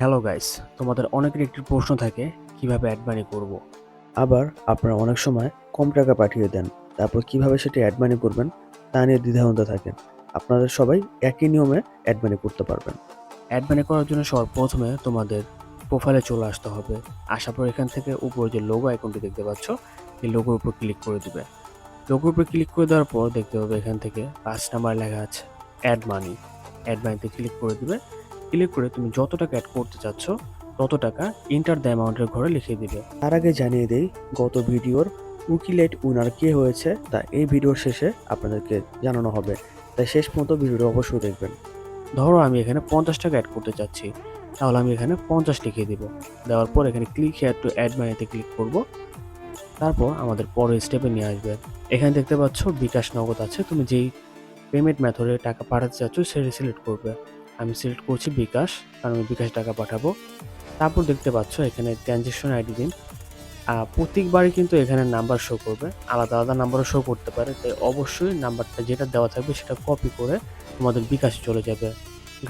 Hello guys তোমাদের অনেকের একটি প্রশ্ন থাকে কীভাবে অ্যাড মানি করব? আবার আপনারা অনেক সময় কম টাকা পাঠিয়ে দেন তারপর কীভাবে সেটি অ্যাড মানি করবেন তা নিয়ে দ্বিধাদ্বন্দ্বে থাকেন। আপনাদের সবাই একই নিয়মে অ্যাড মানি করতে পারবেন। অ্যাড মানি করার জন্য সবার প্রথমে তোমাদের প্রোফাইলে চলে আসতে হবে। আসার পর এখান থেকে উপরে যে লোগো আইকনটি দেখতে পাচ্ছ এই লোগোর উপর ক্লিক করে দিবে। লোগোর উপর ক্লিক করে দেওয়ার পর দেখতে পাবে এখান থেকে পাঁচ নাম্বার লেখা আছে অ্যাড মানি অ্যাড মানিতে ক্লিক করে দিবে। ক্লিক করে তুমি যত টাকা অ্যাড করতে চাচ্ছ, তত টাকা ইন্টার দ্য অ্যামাউন্টের ঘরে লিখে দিবে। তার আগে জানিয়ে দেই, গত ভিডিওর উকিলেট উনার কে হয়েছে, তা এই ভিডিওর শেষে আপনাদেরকে জানানো হবে। তাই শেষ পর্যন্ত ভিডিওটা অবশ্যই দেখবেন। ধরো আমি এখানে পঞ্চাশ টাকা অ্যাড করতে চাচ্ছি, তাহলে আমি এখানে পঞ্চাশ লিখে দিব। দেওয়ার পর এখানে ক্লিক হেয়ার টু অ্যাড মানিতে ক্লিক করব। তারপর আমাদের পরের স্টেপে নিয়ে আসবে। এখানে দেখতে পাচ্ছ বিকাশ নগদ আছে, তুমি যেই পেমেন্ট মেথডে টাকা পাঠাতে চাচ্ছ, সেটা সিলেক্ট করবে। আমি সিলেক্ট করছি বিকাশ, কারণ আমি বিকাশ টাকা পাঠাবো। তারপর দেখতে পাচ্ছ এখানে ট্রানজেকশন আইডি দিন। প্রত্যেকবারই কিন্তু এখানে নাম্বার শো করবে। আলাদা আলাদা নাম্বারও শো করতে পারে। তাই অবশ্যই নাম্বারটা যেটা দেওয়া থাকবে সেটা কপি করে তোমাদের বিকাশে চলে যাবে।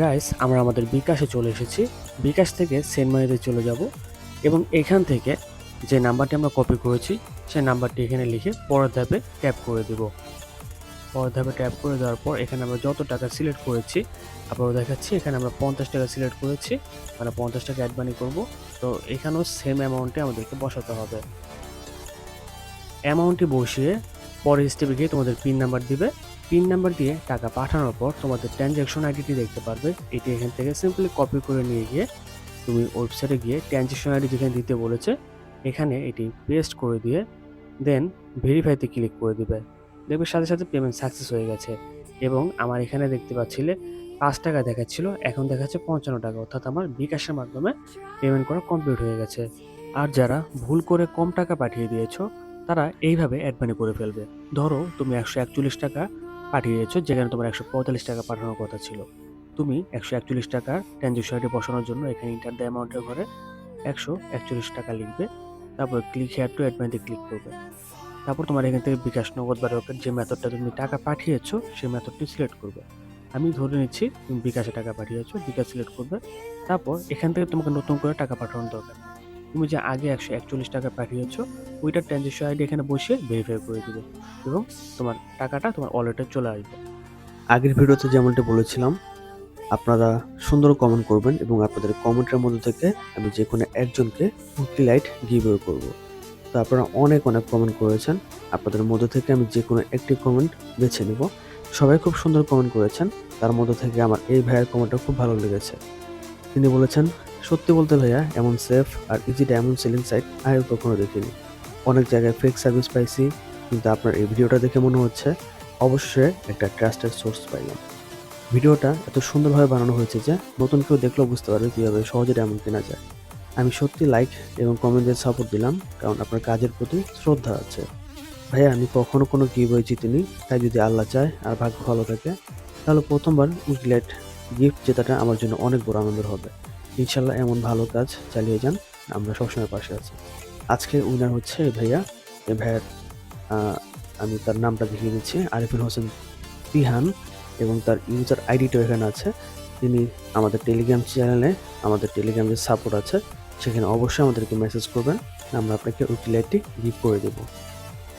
গাইস আমরা আমাদের বিকাশে চলে এসেছি। বিকাশ থেকে সেন্ড মানিতে চলে যাব। এবং এখান থেকে যে নাম্বারটি আমরা কপি করেছি, সেই নাম্বারটি এখানে লিখে পরের ধাপে ট্যাপ করে দেব। পরের ধাপে ট্যাপ করে দেওয়ার পর এখানে আমরা যত টাকা সিলেক্ট করেছি আপনারা দেখাচ্ছি, এখানে আমরা পঞ্চাশ টাকা সিলেক্ট করেছি মানে পঞ্চাশ টাকা অ্যাড মানি করব। তো এখানেও সেম অ্যামাউন্টে আমাদেরকে বসাতে হবে। অ্যামাউন্টটি বসিয়ে পরের স্টেপে গিয়ে তোমাদের পিন নাম্বার দিবে। পিন নাম্বার দিয়ে টাকা পাঠানোর পর তোমাদের ট্রানজ্যাকশন আইডিটি দেখতে পারবে। এটি এখান থেকে সিম্পলি কপি করে নিয়ে গিয়ে তুমি ওয়েবসাইটে গিয়ে ট্রানজ্যাকশন আইডি যেখানে দিতে বলেছে, এখানে এটি পেস্ট করে দিয়ে দেন ভেরিফাইতে ক্লিক করে দিবে। দেখবে সাথে সাথে পেমেন্ট সাকসেস হয়ে গেছে। এবং আমার এখানে দেখতে পাচ্ছিলে পাঁচ টাকা দেখাচ্ছিল, এখন দেখাচ্ছে পঞ্চান্ন টাকা। অর্থাৎ আমার বিকাশের মাধ্যমে পেমেন্ট করা কমপ্লিট হয়ে গেছে। আর যারা ভুল করে কম টাকা পাঠিয়ে দিয়েছ, তারা এইভাবে অ্যাড মানি করে ফেলবে। ধরো, তুমি একশো একচল্লিশ টাকা পাঠিয়ে দিয়েছ যেখানে তোমার একশো পঁয়তাল্লিশ টাকা পাঠানোর কথা ছিল। তুমি একশো একচল্লিশ টাকার ট্রানজেকশন আইডি বসানোর জন্য এখানে ইন্টার দ্য অ্যামাউন্টের ঘরে একশো একচল্লিশ টাকা লিখবে। তারপর ক্লিক হেয়ার টু অ্যাড মানিতে ক্লিক করবে। তারপর তোমার এখান থেকে বিকাশ নগদ বা রকেট যে মেথডটা তুমি টাকা পাঠিয়েছো, সেই মেথডটি সিলেক্ট করবে। আমি ধরে নিচ্ছি তুমি বিকাশে টাকা পাঠিয়েছো, বিকাশ সিলেক্ট করবে। তারপর এখান থেকে তোমাকে নতুন করে টাকা পাঠানোর দরকার। তুমি যে আগে একশো একচল্লিশ টাকা পাঠিয়েছো, ওইটার ট্রানজেকশন আইডি এখানে বসিয়ে ভেরিফাই করে দিবে এবং তোমার টাকাটা তোমার ওয়ালেটে চলে আসবে। আগের ভিডিওতে যেমনটি বলেছিলাম, আপনারা সুন্দর কমেন্ট করবেন এবং আপনাদের কমেন্টের মধ্যে থেকে আমি যে কোনো একজনকে লাইট গিভ করব। তো আপনারা অনেক অনেক কমেন্ট করেছেন। আপনাদের মধ্যে থেকে আমি যে কোনো একটি কমেন্ট বেছে নেব। সবাই খুব সুন্দর কমেন্ট করেছেন। তার মধ্যে থেকে আমার এই ভাইয়ের কমেন্টটা খুব ভালো লেগেছে। তিনি বলেছেন, সত্যি বলতে ভাইয়া, এমন সেফ আর ইজি ডায়মন্ড সেলিং সাইট আগে কখনো দেখিনি। অনেক জায়গায় ফেক সার্ভিস পাইছি, কিন্তু আপনার এই ভিডিওটা দেখে মনে হচ্ছে অবশ্যই একটা ট্রাস্টেড সোর্স পাইলাম। ভিডিওটা এত সুন্দরভাবে বানানো হয়েছে যে নতুন কেউ দেখলেও বুঝতে পারবে কীভাবে সহজে ডায়মন্ড কেনা যায়। আমি সত্যি লাইক এবং কমেন্টের সাপোর্ট দিলাম, কারণ আপনার কাজের প্রতি শ্রদ্ধা আছে। ভাইয়া, আমি কখনো কোনো গিভওয়ে জিতিনি, তাই যদি আল্লাহ চায় আর ভাগ্য ভালো থাকে, তাহলে প্রথমবার উইকলেট গিফট জেতাটা আমার জন্য অনেক বড় আনন্দের হবে। ইনশাল্লাহ এমন ভালো কাজ চালিয়ে যান, আমরা সবসময় পাশে আছি। আজকে উইনার হচ্ছে ভাইয়া, এ ভাইয়ার আমি তার নামটা দেখিয়ে দিচ্ছি, আরিফুল হোসেন তিহান, এবং তার ইউজার আইডিটাও এখানে আছে। তিনি আমাদের টেলিগ্রাম চ্যানেলে আমাদের টেলিগ্রাম যে সাপোর্ট আছে। সেখানে অবশ্যই আমাদেরকে মেসেজ করবেন। আমরা আপনাকে উইকলাইটটি গিফট করে দেবো।